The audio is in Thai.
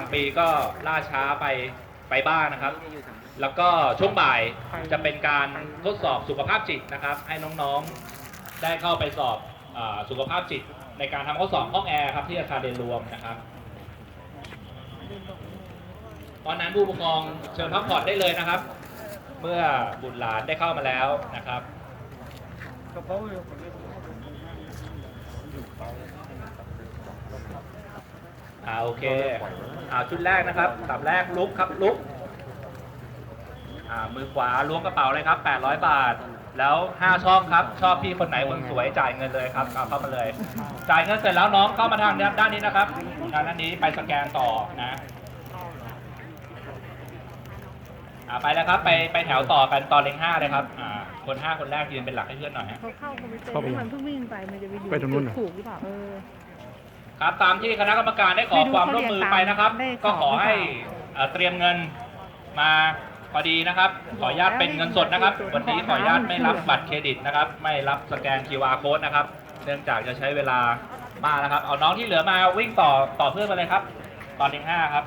บางปีก็ล่าช้าไปไปบ้างนะครับ แล้วก็ช่วงบ่ายจะเป็นการทดสอบสุขภาพจิตนะครับ ให้น้องๆได้เข้าไปสอบอสุขภาพจิต ในการทำข้อสอบห้องแอร์ครับที่อาคารเรียนรวมนะครับตอนนั้นผู้ปกครองเชิญพักผ่อนได้เลยนะครับ เมื่อบุตรหลานได้เข้ามาแล้วนะครับ อ่าโอเคอ่าชุดแรกนะครับสับแรกลุกครับลุกอ่ามือขวาล้วงกระเป๋าเลยครับ 800 บาท แล้ว 5 ช่องครับ ชอบพี่คนไหนคนสวยจ่ายเงินเลยครับเอาเข้ามาเลย จ่ายเงินเสร็จแล้วน้องเข้ามาทางด้านนี้นะครับทางด้านนี้ไปสแกนต่อนะอ่าไปแล้วครับ ไปไปแถวต่อกันตอนเลงห้าเลยครับอ่าคนห้าคนแรกยืนเป็นหลักให้เพื่อนหน่อยฮะ เขาเข้าคอมพิวเตอเข้าร์ไปที่ยังมันเพิ่งวิ่งไปมันจะไปอยู่ไปตรงนู้นเหรอจุดถูกหรือเปล่าเออ ครับตามที่คณะกรรมการได้ขอไม่รู้ความร่วมมือไปนะครับเขาเรียนตามก็ขอให้ได้สอบหรือเปล่าเอ่อเตรียมเงินมาพอดีนะครับ ขออนุญาตเป็นเงินสดนะครับ วันนี้ขออนุญาตไม่รับบัตรเครดิตนะครับ ไม่รับสแกน QR code นะครับ เนื่องจากจะใช้เวลามากนะครับ เอาน้องที่เหลือมาวิ่งต่อต่อเพื่อนมาเลยครับ ตอนที่ห้าครับ